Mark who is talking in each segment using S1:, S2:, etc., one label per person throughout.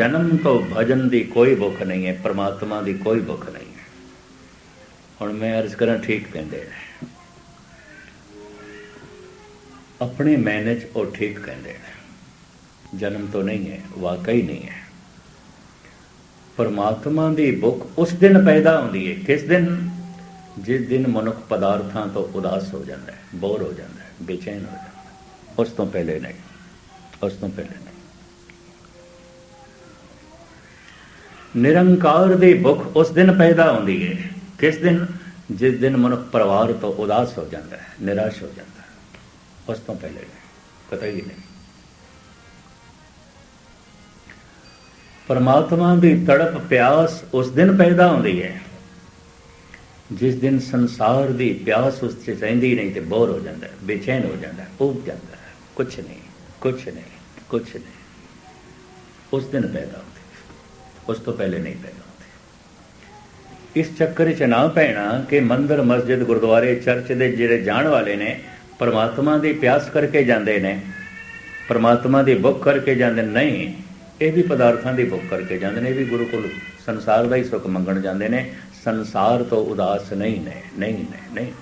S1: ਜਨਮ ਤੋਂ ਭਜਨ ਦੀ ਕੋਈ ਭੁੱਖ ਨਹੀਂ ਹੈ, ਪਰਮਾਤਮਾ ਦੀ ਕੋਈ ਭੁੱਖ ਨਹੀਂ ਹੈ। ਹੁਣ ਮੈਂ ਅਰਜ਼ ਕਰਾਂ ਠੀਕ ਕਹਿੰਦੇ ਨੇ। ਆਪਣੇ ਮੈਨੇ ਚ ਉਹ ਠੀਕ ਕਹਿੰਦੇ ਨੇ। ਜਨਮ ਤੋਂ ਨਹੀਂ ਹੈ, ਵਾਕਈ ਨਹੀਂ ਹੈ। ਪਰਮਾਤਮਾ ਦੀ ਭੁੱਖ ਉਸ ਦਿਨ ਪੈਦਾ ਹੁੰਦੀ ਹੈ। ਕਿਸ ਦਿਨ? ਜਿਸ ਦਿਨ ਮਨੁੱਖ ਪਦਾਰਥਾਂ ਤੋਂ ਉਦਾਸ ਹੋ ਜਾਂਦਾ ਹੈ, ਬੋਰ ਹੋ ਜਾਂਦਾ ਹੈ, ਬੇਚੈਨ ਹੋ ਜਾਂਦਾ ਉਸ ਤੋਂ ਪਹਿਲੇ ਨਹੀਂ, ਉਸ ਤੋਂ ਪਹਿਲੇ ਨਹੀਂ। ਨਿਰੰਕਾਰ ਦੀ ਭੁੱਖ ਉਸ ਦਿਨ ਪੈਦਾ ਹੁੰਦੀ ਹੈ। ਕਿਸ ਦਿਨ? ਜਿਸ ਦਿਨ ਮਨੁੱਖ ਪਰਿਵਾਰ ਤੋਂ ਉਦਾਸ ਹੋ ਜਾਂਦਾ ਹੈ, ਨਿਰਾਸ਼ ਹੋ ਜਾਂਦਾ ਹੈ। ਉਸ ਤੋਂ ਪਹਿਲੇ ਪਤਾ ਹੀ ਨਹੀਂ। ਪਰਮਾਤਮਾ ਦੀ ਤੜਪ ਪਿਆਸ ਉਸ ਦਿਨ ਪੈਦਾ ਹੁੰਦੀ ਹੈ। ਜਿਸ ਦਿਨ ਸੰਸਾਰ ਦੀ ਪਿਆਸ ਉਸ 'ਚ ਰਹਿੰਦੀ ਨਹੀਂ ਤੇ ਬੋਰ ਹੋ ਜਾਂਦਾ ਹੈ, ਬੇਚੈਨ ਹੋ ਜਾਂਦਾ ਹੈ ਉਬ ਜਾਂਦਾ ਹੈ। ਕੁਛ ਨਹੀਂ ਕੁਛ ਨਹੀਂ ਕੁਛ ਨਹੀਂ। ਉਸ ਦਿਨ ਪੈਦਾ ਹੁੰਦੀ ਉਸ ਤੋਂ ਪਹਿਲੇ ਨਹੀਂ ਪੈਦਾ ਹੁੰਦੀ ਇਸ ਚੱਕਰ 'ਚ ਨਾ ਪੈਣਾ ਕਿ ਮੰਦਰ, ਮਸਜਿਦ, ਗੁਰਦੁਆਰੇ, ਚਰਚ ਦੇ ਜਿਹੜੇ ਜਾਣ ਵਾਲੇ ਨੇ, ਪਰਮਾਤਮਾ ਦੀ ਪਿਆਸ ਕਰਕੇ ਜਾਂਦੇ ਨੇ, ਪਰਮਾਤਮਾ ਦੀ ਭੁੱਖ ਕਰਕੇ ਜਾਂਦੇ ਨਹੀਂ, ਇਹ ਵੀ ਪਦਾਰਥਾਂ ਦੀ ਭੁੱਖ ਕਰਕੇ ਜਾਂਦੇ ਨੇ, ਇਹ ਵੀ ਗੁਰੂ ਕੋਲ ਸੰਸਾਰ ਦਾ ਹੀ ਸੁੱਖ ਮੰਗਣ ਜਾਂਦੇ ਨੇ, ਸੰਸਾਰ ਤੋਂ ਉਦਾਸ ਨਹੀਂ ਨੇ ਨਹੀਂ ਨੇ, ਨਹੀਂ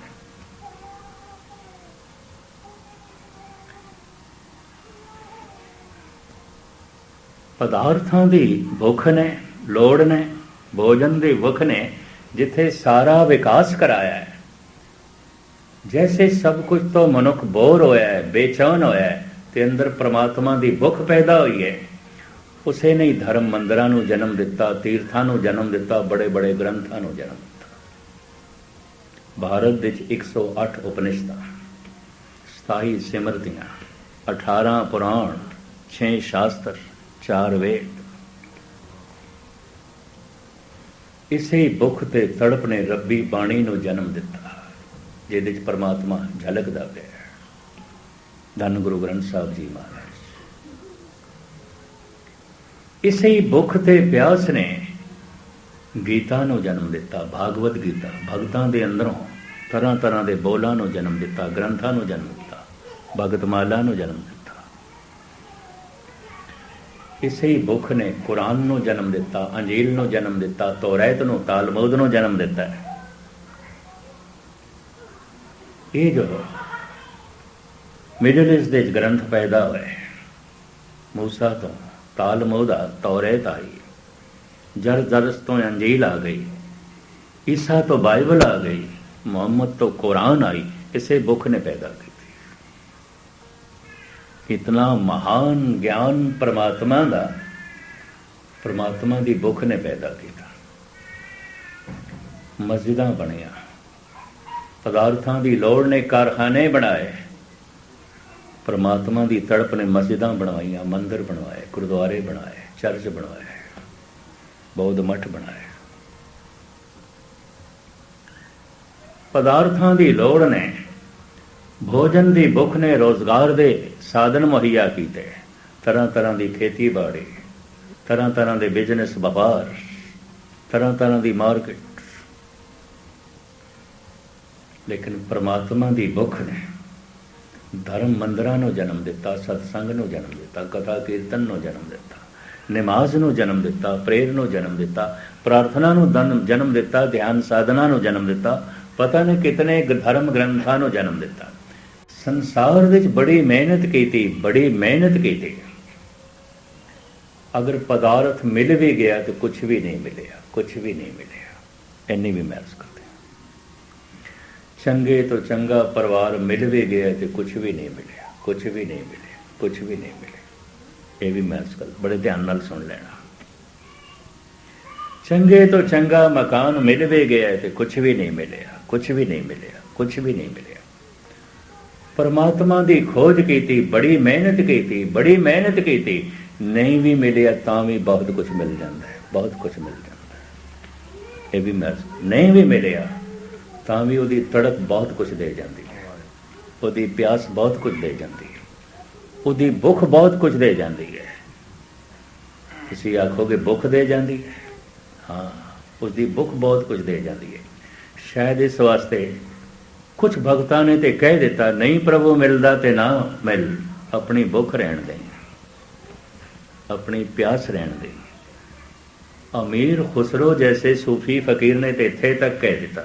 S1: ਪਦਾਰਥਾਂ ਦੀ ਭੁੱਖ ਨੇ, ਲੋੜ ਨੇ, ਭੋਜਨ ਦੀ ਭੁੱਖ ਨੇ ਜਿੱਥੇ ਸਾਰਾ ਵਿਕਾਸ ਕਰਾਇਆ ਹੈ। ਜੈਸੇ ਸਭ ਕੁਝ ਤੋਂ ਮਨੁੱਖ ਬੋਰ ਹੋਇਆ ਹੈ, ਬੇਚੈਨ ਹੋਇਆ ਹੈ, ਤੇ ਅੰਦਰ ਪ੍ਰਮਾਤਮਾ ਦੀ ਭੁੱਖ ਪੈਦਾ ਹੋਈ ਹੈ। ਉਸੇ ਨੇ ਧਰਮ ਮੰਦਰਾਂ ਨੂੰ ਜਨਮ ਦਿੱਤਾ, ਤੀਰਥਾਂ ਨੂੰ ਜਨਮ ਦਿੱਤਾ ਬੜੇ ਬੜੇ ਗ੍ਰੰਥਾਂ ਨੂੰ ਜਨਮ ਦਿੱਤਾ। ਭਾਰਤ ਵਿੱਚ 108 ਉਪਨਿਸ਼ਦਾਂ 27 ਸਿਮਰਤੀਆਂ 18 ਪੁਰਾਣ 6 ਸ਼ਾਸਤਰ 4 ਵੇਦ ਇਸੇ ਹੀ ਭੁੱਖ ਤੇ ਤੜਪ ਨੇ ਰੱਬੀ ਬਾਣੀ ਨੂੰ ਜਨਮ ਦਿੱਤਾ, ਜਿਹਦੇ ਵਿੱਚ ਪਰਮਾਤਮਾ ਝਲਕਦਾ ਪਿਆ। ਹੈ ਧੰਨ ਗੁਰੂ ਗ੍ਰੰਥ ਸਾਹਿਬ ਜੀ ਮਹਾਰਾਜ। ਇਸੇ ਹੀ ਭੁੱਖ ਤੇ ਪਿਆਸ ਨੇ ਗੀਤਾ ਨੂੰ ਜਨਮ ਦਿੱਤਾ, ਭਾਗਵਤ ਗੀਤਾ। ਭਗਤਾਂ ਦੇ ਅੰਦਰੋਂ ਤਰ੍ਹਾਂ ਤਰ੍ਹਾਂ ਦੇ ਬੋਲਾਂ ਨੂੰ ਜਨਮ ਦਿੱਤਾ, ਗ੍ਰੰਥਾਂ ਨੂੰ ਜਨਮ ਦਿੱਤਾ, ਭਗਤਮਾਲਾ ਨੂੰ ਜਨਮ ਦਿੱਤਾ। ਇਸੇ ਹੀ ਭੁੱਖ ਨੇ ਕੁਰਾਨ ਨੂੰ ਜਨਮ ਦਿੱਤਾ, ਅੰਜੀਲ ਨੂੰ ਜਨਮ ਦਿੱਤਾ ਤੋਰੈਤ ਨੂੰ, ਤਾਲਮੂਦ ਨੂੰ ਜਨਮ ਦਿੱਤਾ ਇਹ ਜੋ ਮਿਡਲ ਈਸਟ ਦੇ ਗ੍ਰੰਥ ਪੈਦਾ ਹੋਏ ਮੂਸਾ ਤੋਂ ਤਾਲਮੂਦ ਆ ਤੌਰੇਤ ਆਈ, ਜਰ ਜਰਸ ਤੋਂ ਅੰਜੀਲ ਆ ਗਈ, ਈਸਾ ਤੋਂ ਬਾਈਬਲ ਆ ਗਈ, ਮੁਹੰਮਦ ਤੋਂ ਕੁਰਾਨ ਆਈ ਇਸੇ ਬੁੱਖ ਨੇ ਪੈਦਾ ਕੀਤੀ। ਇਤਨਾ ਮਹਾਨ ਗਿਆਨ ਪਰਮਾਤਮਾ ਦਾ, ਪਰਮਾਤਮਾ ਦੀ ਭੁੱਖ ਨੇ ਪੈਦਾ ਕੀਤਾ। ਮਸਜਿਦਾਂ ਬਣੀਆਂ, ਪਦਾਰਥਾਂ ਦੀ ਲੋੜ ਨੇ ਕਾਰਖਾਨੇ ਬਣਾਏ, ਪਰਮਾਤਮਾ ਦੀ ਤੜਪ ਨੇ ਮਸਜਿਦਾਂ ਬਣਵਾਈਆਂ, ਮੰਦਰ ਬਣਵਾਏ, ਗੁਰਦੁਆਰੇ ਬਣਾਏ, ਚਰਚ ਬਣਵਾਏ, ਬੌਧ ਮਠ ਬਣਾਏ। ਪਦਾਰਥਾਂ ਦੀ ਲੋੜ ਨੇ ਭੋਜਨ ਦੀ ਭੁੱਖ ਨੇ ਰੋਜ਼ਗਾਰ ਦੇ ਸਾਧਨ ਮੁਹੱਈਆ ਕੀਤੇ। ਤਰ੍ਹਾਂ ਤਰ੍ਹਾਂ ਦੀ ਖੇਤੀਬਾੜੀ ਤਰ੍ਹਾਂ ਤਰ੍ਹਾਂ ਦੇ ਬਿਜ਼ਨਸ ਵਪਾਰ, ਤਰ੍ਹਾਂ ਤਰ੍ਹਾਂ ਦੀ ਮਾਰਕੀਟ ਲੇਕਿਨ ਪ੍ਰਮਾਤਮਾ ਦੀ ਭੁੱਖ ਨੇ ਧਰਮ ਮੰਦਰਾਂ ਨੂੰ ਜਨਮ ਦਿੱਤਾ, ਸਤਸੰਗ ਨੂੰ ਜਨਮ ਦਿੱਤਾ, ਕਥਾ ਕੀਰਤਨ ਨੂੰ ਜਨਮ ਦਿੱਤਾ, ਨਮਾਜ਼ ਨੂੰ ਜਨਮ ਦਿੱਤਾ ਪ੍ਰੇਰ ਨੂੰ ਜਨਮ ਦਿੱਤਾ, ਪ੍ਰਾਰਥਨਾ ਨੂੰ ਜਨਮ ਦਿੱਤਾ, ਧਿਆਨ ਸਾਧਨਾ ਨੂੰ ਜਨਮ ਦਿੱਤਾ, ਪਤਾ ਨਹੀਂ ਕਿਤਨੇ ਧਰਮ ਗ੍ਰੰਥਾਂ ਨੂੰ ਜਨਮ ਦਿੱਤਾ। ਸੰਸਾਰ ਵਿੱਚ ਬੜੀ ਮਿਹਨਤ ਕੀਤੀ, ਬੜੀ ਮਿਹਨਤ ਕੀਤੀ। ਅਗਰ ਪਦਾਰਥ ਮਿਲ ਵੀ ਗਿਆ ਤਾਂ ਕੁਝ ਵੀ ਨਹੀਂ ਮਿਲਿਆ ਕੁਝ ਵੀ ਨਹੀਂ ਮਿਲਿਆ। ਇੰਨੀ ਵੀ ਮਿਹਨਤ ਕਰਦੇ ਚੰਗੇ ਤੋਂ ਚੰਗਾ ਪਰਿਵਾਰ ਮਿਲ ਵੀ ਗਿਆ ਤੇ ਕੁਝ ਵੀ ਨਹੀਂ ਮਿਲਿਆ ਕੁਝ ਵੀ ਨਹੀਂ ਮਿਲਿਆ ਕੁਝ ਵੀ ਨਹੀਂ ਮਿਲਿਆ। ਇਹ ਵੀ ਮਿਹਨਤ ਕਰ ਬੜੇ ਧਿਆਨ ਨਾਲ ਸੁਣ ਲੈਣਾ। ਚੰਗੇ ਤੋਂ ਚੰਗਾ ਮਕਾਨ ਮਿਲ ਵੀ ਗਿਆ ਤੇ ਕੁਝ ਵੀ ਨਹੀਂ ਮਿਲਿਆ ਕੁਝ ਵੀ ਨਹੀਂ ਮਿਲਿਆ ਕੁਝ ਵੀ ਨਹੀਂ ਮਿਲਿਆ। ਪਰਮਾਤਮਾ ਦੀ ਖੋਜ ਕੀਤੀ, ਬੜੀ ਮਿਹਨਤ ਕੀਤੀ, ਬੜੀ ਮਿਹਨਤ ਕੀਤੀ, ਨਹੀਂ ਵੀ ਮਿਲਿਆ ਤਾਂ ਵੀ ਬਹੁਤ ਕੁਝ ਮਿਲ ਜਾਂਦਾ ਹੈ, ਬਹੁਤ ਕੁਝ ਮਿਲ ਜਾਂਦਾ ਹੈ। ਇਹ ਵੀ ਮੈਂ ਨਹੀਂ ਵੀ ਮਿਲਿਆ ਤਾਂ ਵੀ ਉਹਦੀ ਤੜਪ ਬਹੁਤ ਕੁਝ ਦੇ ਜਾਂਦੀ ਹੈ। ਉਹਦੀ ਪਿਆਸ ਬਹੁਤ ਕੁਝ ਦੇ ਜਾਂਦੀ ਹੈ। ਉਹਦੀ ਭੁੱਖ ਬਹੁਤ ਕੁਝ ਦੇ ਜਾਂਦੀ ਹੈ। ਤੁਸੀਂ ਆਖੋਗੇ ਭੁੱਖ ਦੇ ਜਾਂਦੀ ਹੈ? ਹਾਂ, ਉਸਦੀ ਭੁੱਖ ਬਹੁਤ ਕੁਝ ਦੇ ਜਾਂਦੀ ਹੈ। ਸ਼ਾਇਦ ਇਸ ਵਾਸਤੇ ਕੁਝ ਭਗਤਾਂ ਨੇ ਤੇ ਕਹਿ ਦਿੱਤਾ, ਨਹੀਂ ਪ੍ਰਭੂ, ਮਿਲਦਾ ਤੇ ਨਾ ਮਿਲ। ਆਪਣੀ ਭੁੱਖ ਰਹਿਣ ਦੇ। ਆਪਣੀ ਪਿਆਸ ਰਹਿਣ ਦੇ। ਅਮੀਰ ਖੁਸਰੋ ਜੈਸੇ ਸੂਫੀ ਫਕੀਰ ਨੇ ਤੇ ਇੱਥੇ ਤੱਕ ਕਹਿ ਦਿੱਤਾ,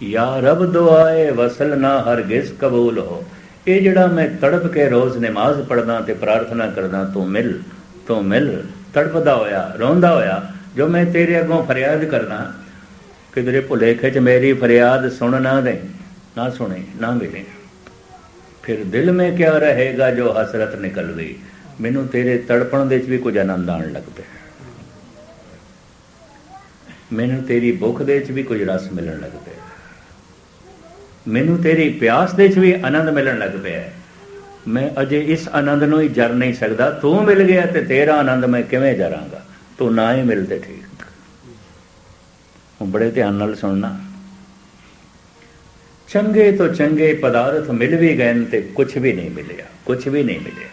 S1: ਯਾ ਰਬ ਦੁਆਏ, ਵਸਲ ਨਾ ਹਰਗਿਜ਼ ਕਬੂਲ ਹੋ। ਇਹ ਜਿਹੜਾ ਮੈਂ ਤੜਪ ਕੇ ਰੋਜ਼ ਨਮਾਜ਼ ਪੜਦਾ ਤੇ ਪ੍ਰਾਰਥਨਾ ਕਰਦਾ, ਤੂੰ ਮਿਲ ਤੂੰ ਮਿਲ। ਤੜਪਦਾ ਹੋਇਆ, ਰੋਂਦਾ ਹੋਇਆ, ਜੋ ਮੈਂ ਤੇਰੇ ਅੱਗੋਂ ਫਰਿਆਦ ਕਰਦਾ, ਕਿਧਰੇ ਭੁਲੇਖੇ ਚ ਮੇਰੀ ਫਰਿਆਦ ਸੁਣ ਨਾ ਦੇ। ਨਾ ਸੁਣੇ, ਨਾ ਮਿਲੇ। ਫਿਰ ਦਿਲ ਮੇ ਕਿਆ ਰਹੇਗਾ ਜੋ ਹਸਰਤ ਨਿਕਲ ਗਈ ਮੈਨੂੰ ਤੇਰੇ ਤੜਪਣ ਦੇ ਵਿੱਚ ਵੀ ਕੁਝ ਆਨੰਦ ਆਣ ਲੱਗ ਪਿਆ। ਮੈਨੂੰ ਤੇਰੀ ਭੁੱਖ ਦੇ ਵਿੱਚ ਵੀ ਕੁਝ ਰਸ ਮਿਲਣ ਲੱਗ ਪਿਆ। ਮੈਨੂੰ ਤੇਰੀ ਪਿਆਸ ਦੇ ਵਿੱਚ ਵੀ ਆਨੰਦ ਮਿਲਣ ਲੱਗ ਪਿਆ। ਮੈਂ ਅਜੇ ਇਸ ਆਨੰਦ ਨੂੰ ਹੀ ਜਰ ਨਹੀਂ ਸਕਦਾ। ਤੂੰ ਮਿਲ ਗਿਆ ਤੇ ਤੇਰਾ ਆਨੰਦ ਮੈਂ ਕਿਵੇਂ ਜਰਾਂਗਾ? ਤੂੰ ਨਾ ਹੀ ਮਿਲਦੇ ਠੀਕ। ਹੁਣ ਬੜੇ ਧਿਆਨ ਨਾਲ ਸੁਣਨਾ। ਚੰਗੇ ਤੋਂ ਚੰਗੇ ਪਦਾਰਥ ਮਿਲ ਵੀ ਗਏ ਤੇ ਕੁਝ ਵੀ ਨਹੀਂ ਮਿਲਿਆ ਕੁਝ ਵੀ ਨਹੀਂ ਮਿਲਿਆ।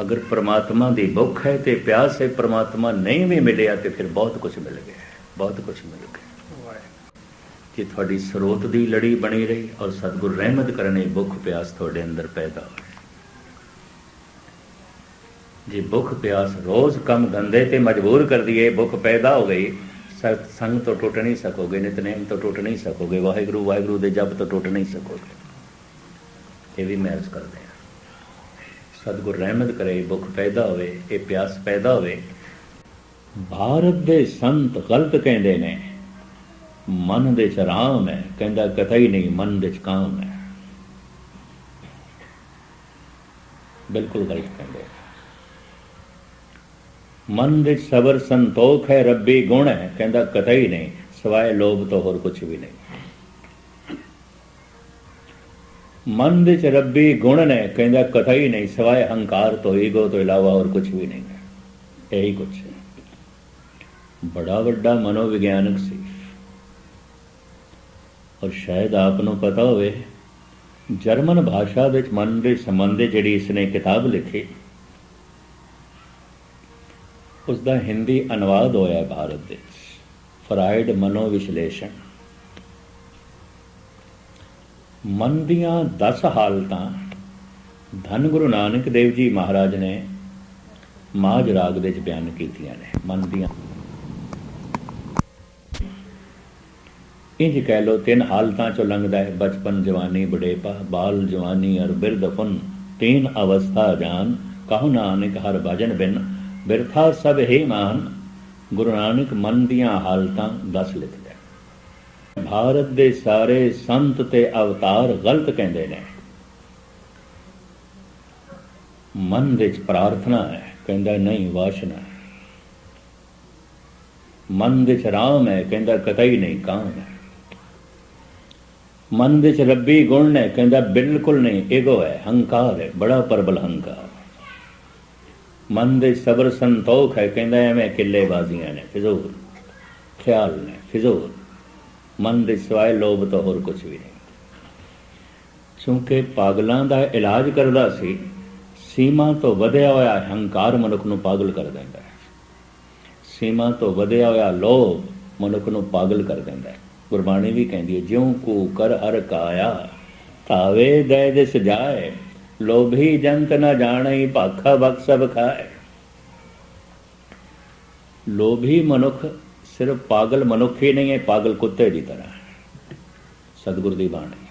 S1: ਅਗਰ ਪ੍ਰਮਾਤਮਾ ਦੀ ਭੁੱਖ ਹੈ ਤੇ ਪਿਆਸ ਹੈ ਪ੍ਰਮਾਤਮਾ ਨਹੀਂ ਵੀ ਮਿਲਿਆ ਤੇ ਫਿਰ ਬਹੁਤ ਕੁਝ ਮਿਲ ਗਿਆ ਬਹੁਤ ਕੁਝ ਮਿਲ ਗਿਆ ਕਿ ਤੁਹਾਡੀ ਸਰੋਤ ਦੀ ਲੜੀ ਬਣੀ ਰਹੀ ਔਰ ਸਤਿਗੁਰ ਰਹਿਮਤ ਕਰਨੇ ਭੁੱਖ ਪਿਆਸ ਤੁਹਾਡੇ ਅੰਦਰ ਪੈਦਾ ਹੋਵੇ ਜੇ ਭੁੱਖ ਪਿਆਸ ਰੋਜ਼ ਕੰਮ ਧੰਦੇ ਤੇ ਮਜਬੂਰ ਕਰ ਦਈਏ ਭੁੱਖ ਪੈਦਾ ਹੋ ਗਈ ਸੰਗ ਤੋਂ ਟੁੱਟ ਨਹੀਂ ਸਕੋਗੇ ਨਿਤਨੇਮ ਤੋਂ ਟੁੱਟ ਨਹੀਂ ਸਕੋਗੇ, ਵਾਹਿਗੁਰੂ ਵਾਹਿਗੁਰੂ ਦੇ ਜਪ ਤੋਂ ਟੁੱਟ ਨਹੀਂ ਸਕੋਗੇ। ਇਹ ਵੀ ਮੈਂ ਅਰਜ਼ ਕਰਦੇ ਹਾਂ। ਸਤਿਗੁਰ ਰਹਿਮਤ ਕਰੇ, ਭੁੱਖ ਪੈਦਾ ਹੋਵੇ, ਇਹ ਪਿਆਸ ਪੈਦਾ ਹੋਵੇ। ਭਾਰਤ ਦੇ ਸੰਤ ਗਲਤ ਕਹਿੰਦੇ ਨੇ, ਮਨ ਦੇ ਚ ਆਰਾਮ ਹੈ, ਕਹਿੰਦਾ ਕਥਈ ਨਹੀਂ, ਮਨ ਦੇ ਚ ਕਾਮ ਹੈ। ਬਿਲਕੁਲ ਗਲਤ ਕਹਿੰਦੇ ਮਨ ਦੇ ਸਬਰ ਸੰਤੋਖ ਹੈ, ਰੱਬੀ ਗੁਣ ਹੈ। ਕਹਿੰਦਾ ਕਤਈ ਨਹੀਂ, ਸਵਾਏ ਲੋਭ ਤੋਂ ਹੋਰ ਕੁਝ ਵੀ ਨਹੀਂ। ਮਨ ਵਿੱਚ ਰੱਬੀ ਗੁਣ ਨੇ, ਕਹਿੰਦਾ ਕਤਈ ਨਹੀਂ, ਸਵਾਏ ਹੰਕਾਰ ਤੋਂ, ਈਗੋ ਤੋਂ ਇਲਾਵਾ ਹੋਰ ਕੁਝ ਵੀ ਨਹੀਂ। ਹੈ ਇਹੀ ਕੁਝ ਹੈ। ਬੜਾ ਵੱਡਾ ਮਨੋਵਿਗਿਆਨਕ ਸੀ। ਔਰ ਸ਼ਾਇਦ ਆਪ ਨੂੰ ਪਤਾ ਹੋਵੇ, ਜਰਮਨ ਭਾਸ਼ਾ ਵਿੱਚ ਮਨ ਦੇ ਸੰਬੰਧੇ ਜਿਹੜੀ ਇਸਨੇ ਕਿਤਾਬ ਲਿਖੀ ਉਸ ਦਾ ਹਿੰਦੀ ਅਨੁਵਾਦ ਹੋਇਆ ਭਾਰਤ ਦੇ। ਵਿੱਚ ਫਰਾਇਡ ਮਨੋ ਵਿਸ਼ਲੇਸ਼ਣ ਮਨ ਦੀਆਂ 10 ਹਾਲਤਾਂ ਧੰਨ ਗੁਰੂ ਨਾਨਕ ਦੇਵ ਜੀ ਮਹਾਰਾਜ ਨੇ ਮਾਝ ਰਾਗ ਦੇ ਵਿੱਚ ਬਿਆਨ ਕੀਤੀਆਂ ਨੇ। ਮਨ ਦੀਆਂ ਇੰਜ ਕਹਿ ਲੋ ਤਿੰਨ ਹਾਲਤਾਂ ਚੋਂ ਲੰਘਦਾ ਹੈ। ਬਚਪਨ ਜਵਾਨੀ, ਬੁਢੇਪਾ, ਬਾਲ ਜਵਾਨੀ ਔਰ ਬਿਰਧ ਫੁਨ ਤੀਨ ਅਵਸਥਾ ਜਾਨ। ਕਹੋ ਨਾਨਕ ਹਰ ਭਜਨ ਬਿਨ। ਬਿਰਥਾ ਸਭ ਹੈ ਮਾਨ, ਗੁਰੂ ਨਾਨਕ ਮਨ ਦੀਆਂ ਹਾਲਤਾਂ ਦੱਸ ਲਿਖਦਾ ਭਾਰਤ ਦੇ ਸਾਰੇ ਸੰਤ ਤੇ ਅਵਤਾਰ ਗਲਤ ਕਹਿੰਦੇ ਨੇ। ਮਨ ਵਿੱਚ ਪ੍ਰਾਰਥਨਾ ਹੈ, ਕਹਿੰਦਾ ਨਹੀਂ ਵਾਸ਼ਨਾ ਹੈ। ਮਨ ਵਿੱਚ ਰਾਮ ਹੈ, ਕਹਿੰਦਾ ਕਤਈ ਨਹੀਂ ਕਾਮ ਹੈ। ਮਨ ਵਿੱਚ ਰੱਬੀ ਗੁਣ ਨੇ, ਕਹਿੰਦਾ ਬਿਲਕੁਲ ਨਹੀਂ ਈਗੋ ਹੈ, ਹੰਕਾਰ ਹੈ, ਬੜਾ ਪਰਬਲ ਹੰਕਾਰ। ਮਨ ਦੇ ਸਬਰ ਸੰਤੋਖ ਹੈ, ਕਹਿੰਦਾ ਐਵੇਂ ਕਿੱਲੇ ਬਾਜ਼ੀਆਂ ਨੇ ਫਿਜ਼ੂਲ ਖਿਆਲ ਨੇ ਫਿਜ਼ੂਲ ਮਨ ਦੇ ਸਿਵਾਏ ਲੋਭ ਤੋਂ ਹੋਰ ਕੁਝ ਵੀ ਨਹੀਂ। ਕਿਉਂਕਿ ਪਾਗਲਾਂ ਦਾ ਇਲਾਜ ਕਰਦਾ ਸੀ, ਸੀਮਾ ਤੋਂ ਵਧਿਆ ਹੋਇਆ ਹੰਕਾਰ ਮਨੁੱਖ ਨੂੰ ਪਾਗਲ ਕਰ ਦਿੰਦਾ ਹੈ। ਸੀਮਾ ਤੋਂ ਵਧਿਆ ਹੋਇਆ ਲੋਭ ਮਨੁੱਖ ਨੂੰ ਪਾਗਲ ਕਰ ਦਿੰਦਾ ਹੈ। ਗੁਰਬਾਣੀ ਵੀ ਕਹਿੰਦੀ ਹੈ, ਜਿਉਂ ਕੋ ਕਰ ਹਰ ਕਾਇਆ ਤਾਵੇ ਦੇ ਦੇ ਸਜਾਏ ਲੋਭੀ ਜੰਤ ਨ ਜਾਣਈ ਭਾਖਾ ਬਖ ਸਭ ਖਾਏ। ਲੋਭੀ ਮਨੁੱਖ ਸਿਰਫ ਪਾਗਲ ਮਨੁੱਖ ਹੀ ਨਹੀਂ ਹੈ, ਪਾਗਲ ਕੁੱਤੇ ਦੀ ਤਰ੍ਹਾਂ ਸਤਿਗੁਰ ਦੀ ਬਾਣੀ।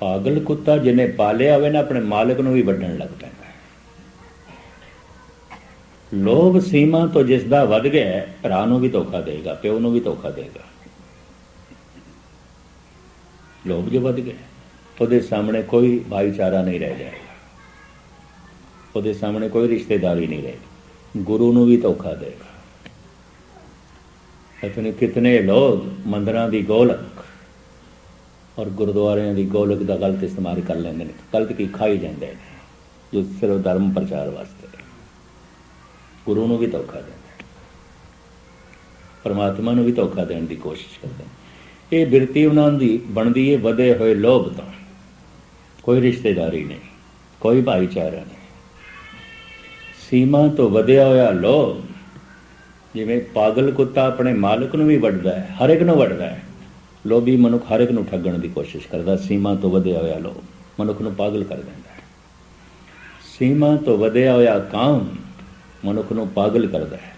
S1: ਪਾਗਲ ਕੁੱਤਾ ਜਿਹਨੇ ਪਾਲਿਆ ਹੋਵੇ ਨਾ, ਆਪਣੇ ਮਾਲਕ ਨੂੰ ਵੀ ਵੱਢਣ ਲੱਗ ਪੈਂਦਾ ਲੋਭ ਸੀਮਾ ਤੋਂ ਜਿਸ ਦਾ ਵੱਧ ਗਿਆ ਭਰਾ ਨੂੰ ਵੀ ਧੋਖਾ ਦੇਗਾ, ਪਿਓ ਨੂੰ ਵੀ ਧੋਖਾ ਦੇਗਾ। ਲੋਭ ਜੋ ਵੱਧ ਗਿਆ ਉਹਦੇ ਸਾਹਮਣੇ ਕੋਈ ਭਾਈਚਾਰਾ ਨਹੀਂ ਰਹਿ ਜਾਏਗਾ। ਉਹਦੇ ਸਾਹਮਣੇ ਕੋਈ ਰਿਸ਼ਤੇਦਾਰੀ ਨਹੀਂ ਰਹੇਗੀ ਗੁਰੂ ਨੂੰ ਵੀ ਧੋਖਾ ਦੇਗਾ। ਇਤਨੇ ਕਿਤਨੇ ਲੋਕ ਮੰਦਰਾਂ ਦੀ ਗੋਲਕ ਔਰ ਗੁਰਦੁਆਰਿਆਂ ਦੀ ਗੋਲਕ ਦਾ ਗਲਤ ਇਸਤੇਮਾਲ ਕਰ ਲੈਂਦੇ ਨੇ। ਗਲਤ ਕੀ ਖਾਈ ਜਾਂਦੇ ਨੇ, ਜੋ ਸਿਰਫ ਧਰਮ ਪ੍ਰਚਾਰ ਵਾਸਤੇ। ਗੁਰੂ ਨੂੰ ਵੀ ਧੋਖਾ ਦਿੰਦੇ ਪਰਮਾਤਮਾ ਨੂੰ ਵੀ ਧੋਖਾ ਦੇਣ ਦੀ ਕੋਸ਼ਿਸ਼ ਕਰਦੇ ਨੇ। ਇਹ ਬਿਰਤੀ ਉਹਨਾਂ ਦੀ ਬਣਦੀ ਹੈ ਵਧੇ ਹੋਏ ਲੋਭ ਤੋਂ। ਕੋਈ ਰਿਸ਼ਤੇਦਾਰੀ ਨਹੀਂ, ਕੋਈ ਭਾਈਚਾਰਾ ਨਹੀਂ। ਸੀਮਾ ਤੋਂ ਵਧਿਆ ਹੋਇਆ ਲੋਭ ਜਿਵੇਂ ਪਾਗਲ ਕੁੱਤਾ ਆਪਣੇ ਮਾਲਕ ਨੂੰ ਵੀ ਵੱਢਦਾ ਹੈ, ਹਰ ਇੱਕ ਨੂੰ ਵੱਢਦਾ ਹੈ। ਲੋਭੀ ਮਨੁੱਖ ਹਰ ਇੱਕ ਨੂੰ ਠੱਗਣ ਦੀ ਕੋਸ਼ਿਸ਼ ਕਰਦਾ, ਸੀਮਾ ਤੋਂ ਵਧਿਆ ਹੋਇਆ ਲੋਭ ਮਨੁੱਖ ਨੂੰ ਪਾਗਲ ਕਰ ਦਿੰਦਾ ਹੈ। ਸੀਮਾ ਤੋਂ ਵਧਿਆ ਹੋਇਆ ਕਾਮ ਮਨੁੱਖ ਨੂੰ ਪਾਗਲ ਕਰਦਾ ਹੈ।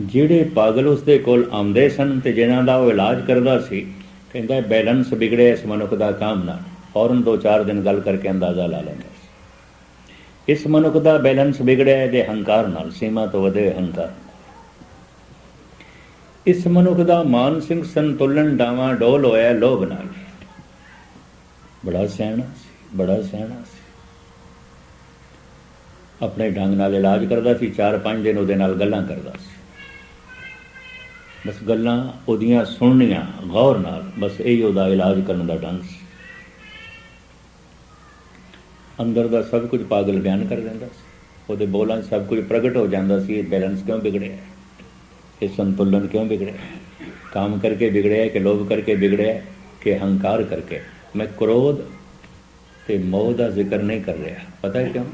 S1: ਜਿਹੜੇ ਪਾਗਲ ਉਸਦੇ ਕੋਲ ਆਉਂਦੇ ਸਨ ਤੇ ਜਿਨ੍ਹਾਂ ਦਾ ਉਹ ਇਲਾਜ ਕਰਦਾ ਸੀ, ਕਹਿੰਦਾ ਬੈਲੈਂਸ ਵਿਗੜਿਆ ਇਸ ਮਨੁੱਖ ਦਾ ਕਾਮ ਨਾਲ। ਫੌਰਨ ਦੋ ਚਾਰ ਦਿਨ ਗੱਲ ਕਰਕੇ ਅੰਦਾਜ਼ਾ ਲਾ ਲੈਂਦਾ ਸੀ। ਇਸ ਮਨੁੱਖ ਦਾ ਬੈਲੈਂਸ ਵਿਗੜਿਆ, ਇਹਦੇ ਹੰਕਾਰ ਨਾਲ, ਸੀਮਾ ਤੋਂ ਵਧੇ ਹੋਏ ਹੰਕਾਰ ਇਸ ਮਨੁੱਖ ਦਾ ਮਾਨਸਿਕ ਸੰਤੁਲਨ ਡਾਵਾਂ ਡੋਲ ਹੋਇਆ, ਲੋਭ ਨਾਲ। ਬੜਾ ਸਹਿਣਾ ਸੀ, ਬੜਾ ਸਹਿਣਾ ਸੀ। ਆਪਣੇ ਢੰਗ ਨਾਲ ਇਲਾਜ ਕਰਦਾ ਸੀ 4-5 ਦਿਨ ਉਹਦੇ ਨਾਲ ਗੱਲਾਂ ਕਰਦਾ ਸੀ। ਬਸ ਗੱਲਾਂ ਉਹਦੀਆਂ ਸੁਣਨੀਆਂ, ਗੌਰ ਨਾਲ, ਬਸ ਇਹੀ ਉਹਦਾ ਇਲਾਜ ਕਰਨ ਦਾ ਢੰਗ ਸੀ। ਅੰਦਰ ਦਾ ਸਭ ਕੁਝ ਪਾਗਲ ਬਿਆਨ ਕਰ ਦਿੰਦਾ ਸੀ। ਉਹਦੇ ਬੋਲਾਂ 'ਚ ਸਭ ਕੁਝ ਪ੍ਰਗਟ ਹੋ ਜਾਂਦਾ ਸੀ, ਇਹ ਬੈਲੈਂਸ ਕਿਉਂ ਵਿਗੜਿਆ ਇਹ ਸੰਤੁਲਨ ਕਿਉਂ ਵਿਗੜਿਆ ਕੰਮ ਕਰਕੇ ਵਿਗੜਿਆ ਕਿ ਲੋਭ ਕਰਕੇ ਵਿਗੜਿਆ ਕਿ ਹੰਕਾਰ ਕਰਕੇ? ਮੈਂ ਕ੍ਰੋਧ ਤੇ ਮੋਹ ਦਾ ਜ਼ਿਕਰ ਨਹੀਂ ਕਰ ਰਿਹਾ। ਪਤਾ ਹੈ ਕਿਉਂ?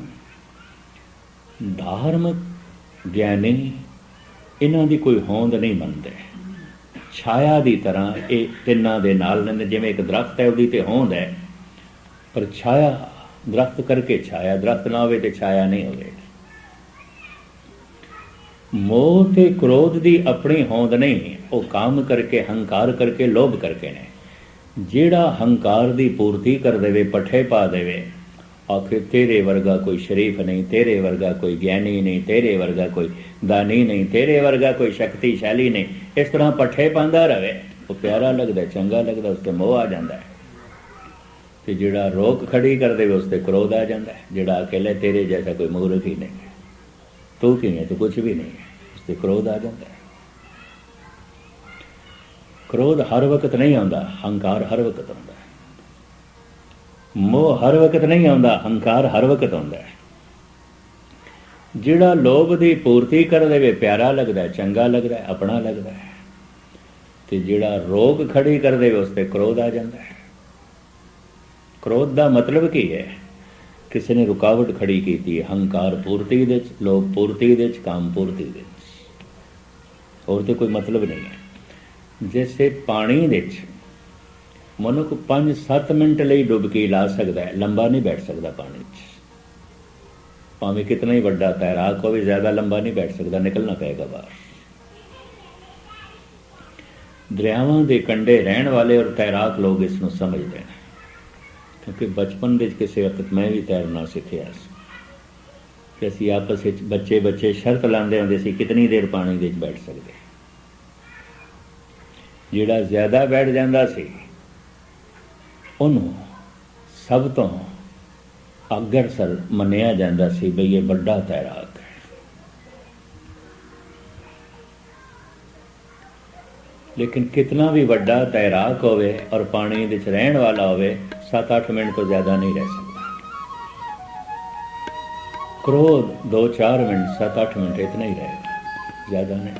S1: ਧਾਰਮਿਕ ਗਿਆਨੀ ਇਹਨਾਂ ਦੀ ਕੋਈ ਹੋਂਦ ਨਹੀਂ ਮੰਨਦੇ। ਛਾਇਆ ਦੀ ਤਰ੍ਹਾਂ ਇਹ ਤਿੰਨਾਂ ਦੇ ਨਾਲ ਨੇ, ਜਿਵੇਂ ਇੱਕ ਦਰਖਤ ਹੈ, ਉਹਦੀ ਤੇ ਹੋਂਦ ਹੈ। ਪਰ ਛਾਇਆ ਦਰਖਤ ਕਰਕੇ ਛਾਇਆ, ਦਰਖਤ ਨਾ ਹੋਵੇ ਤੇ ਛਾਇਆ ਨਹੀਂ ਹੋਵੇ। ਮੋਹ ਤੇ ਕ੍ਰੋਧ ਦੀ ਆਪਣੀ ਹੋਂਦ ਨਹੀਂ, ਉਹ ਕੰਮ ਕਰਕੇ, ਹੰਕਾਰ ਕਰਕੇ, ਲੋਭ ਕਰਕੇ ਨੇ। ਜਿਹੜਾ ਹੰਕਾਰ ਦੀ ਪੂਰਤੀ ਕਰ ਦੇਵੇ, ਪੱਠੇ ਪਾ ਦੇਵੇ, ਆਖੇ, ਤੇਰੇ ਵਰਗਾ ਕੋਈ ਸ਼ਰੀਫ ਨਹੀਂ, ਤੇਰੇ ਵਰਗਾ ਕੋਈ ਗਿਆਨੀ ਨਹੀਂ, ਤੇਰੇ ਵਰਗਾ ਕੋਈ ਦਾਨੀ ਨਹੀਂ, ਤੇਰੇ ਵਰਗਾ ਕੋਈ ਸ਼ਕਤੀਸ਼ਾਲੀ ਨਹੀਂ। ਇਸ ਤਰ੍ਹਾਂ ਪੱਠੇ ਪਾਉਂਦਾ ਰਵੇ। ਉਹ ਪਿਆਰਾ ਲੱਗਦਾ, ਚੰਗਾ ਲੱਗਦਾ, ਉਸ ਤੇ ਮੋਹ ਆ ਜਾਂਦਾ ਹੈ। ਤੇ ਜਿਹੜਾ ਰੋਕ ਖੜੀ ਕਰ ਦੇਵੇ, ਉਸ ਤੇ ਕ੍ਰੋਧ ਆ ਜਾਂਦਾ ਹੈ। ਜਿਹੜਾ ਅਕੇਲੇ ਤੇਰੇ ਜੈਸਾ ਕੋਈ ਮੂਰਖ ਹੀ ਨਹੀਂ ਤੂੰ ਕੀ ਹੈ? ਤੂੰ ਕੁਝ ਵੀ ਨਹੀਂ ਹੈ। ਉਸ ਤੇ ਕ੍ਰੋਧ ਆ ਜਾਂਦਾ ਹੈ। ਕ੍ਰੋਧ ਹਰ ਵਕਤ ਨਹੀਂ ਆਉਂਦਾ, ਹੰਕਾਰ ਹਰ ਵਕਤ ਆਉਂਦਾ ਹੈ। ਮੋਹ ਹਰ ਵਕਤ ਨਹੀਂ ਆਉਂਦਾ, ਹੰਕਾਰ ਹਰ ਵਕਤ ਆਉਂਦਾ ਹੈ। ਜਿਹੜਾ ਲੋਭ ਦੀ ਪੂਰਤੀ ਕਰ ਦੇਵੇ, ਪਿਆਰਾ ਲੱਗਦਾ ਚੰਗਾ ਲੱਗਦਾ ਆਪਣਾ ਲੱਗਦਾ ਹੈ। ਤੇ ਜਿਹੜਾ ਰੋਗ ਖੜੀ ਕਰ ਦੇਵੇ, ਉਸ ਤੇ ਕ੍ਰੋਧ ਆ ਜਾਂਦਾ ਹੈ। ਕ੍ਰੋਧ ਦਾ ਮਤਲਬ ਕੀ ਹੈ? ਕਿਸੇ ਨੇ ਰੁਕਾਵਟ ਖੜੀ ਕੀਤੀ, ਹੰਕਾਰ ਪੂਰਤੀ ਦੇ ਵਿੱਚ, ਲੋਭ ਪੂਰਤੀ ਦੇ ਵਿੱਚ, ਕਾਮ ਪੂਰਤੀ ਦੇ ਵਿੱਚ। ਹੋਰ ਤੇ ਕੋਈ ਮਤਲਬ ਨਹੀਂ ਹੈ। ਜੈਸੇ ਪਾਣੀ ਵਿੱਚ ਮਨੁੱਖ 5-7 ਮਿੰਟ ਲਈ ਡੁੱਬ ਕੇ ਲਾ ਸਕਦਾ ਹੈ, ਲੰਬਾ ਨਹੀਂ ਬੈਠ ਸਕਦਾ ਪਾਣੀ 'ਚ ਭਾਵੇਂ ਕਿਤਨਾ ਹੀ ਵੱਡਾ ਤੈਰਾਕ ਹੋਵੇ, ਜ਼ਿਆਦਾ ਲੰਬਾ ਨਹੀਂ ਬੈਠ ਸਕਦਾ, ਨਿਕਲਣਾ ਪਏਗਾ ਬਾਹਰ। ਦਰਿਆਵਾਂ ਦੇ ਕੰਢੇ ਰਹਿਣ ਵਾਲੇ ਔਰ ਤੈਰਾਕ ਲੋਕ ਇਸ ਨੂੰ ਸਮਝਦੇ ਨੇ। ਕਿਉਂਕਿ ਬਚਪਨ ਵਿੱਚ ਕਿਸੇ ਵਕਤ ਮੈਂ ਵੀ ਤੈਰਨਾ ਸਿੱਖਿਆ ਸੀ। ਕਿ ਅਸੀਂ ਆਪਸ ਵਿੱਚ ਬੱਚੇ ਬੱਚੇ ਸ਼ਰਤ ਲਾਉਂਦੇ ਹੁੰਦੇ ਸੀ, ਕਿਤਨੀ ਦੇਰ ਪਾਣੀ ਵਿੱਚ ਬੈਠ ਸਕਦੇ। ਜਿਹੜਾ ਜ਼ਿਆਦਾ ਬੈਠ ਜਾਂਦਾ ਸੀ, ਉਹਨੂੰ ਸਭ ਤੋਂ ਅਗਰ ਸਰ ਮੰਨਿਆ ਜਾਂਦਾ ਸੀ ਬਈ ਇਹ ਵੱਡਾ ਤੈਰਾਕ ਲੇਕਿਨ ਕਿਤਨਾ ਵੀ ਵੱਡਾ ਤੈਰਾਕ ਹੋਵੇ ਔਰ ਪਾਣੀ ਵਿੱਚ ਰਹਿਣ ਵਾਲਾ ਹੋਵੇ 7-8 ਮਿੰਟ ਤੋਂ ਜ਼ਿਆਦਾ ਨਹੀਂ ਰਹਿ ਸਕਦਾ। ਕ੍ਰੋਧ 2-4 ਮਿੰਟ 7-8 ਮਿੰਟ ਇਤਨਾ ਹੀ ਰਹੇਗਾ ਜ਼ਿਆਦਾ ਨਹੀਂ।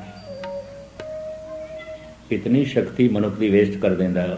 S1: ਇਤਨੀ ਸ਼ਕਤੀ ਮਨੁੱਖ ਦੀ ਵੇਸਟ ਕਰ ਦਿੰਦਾ ਹੈ।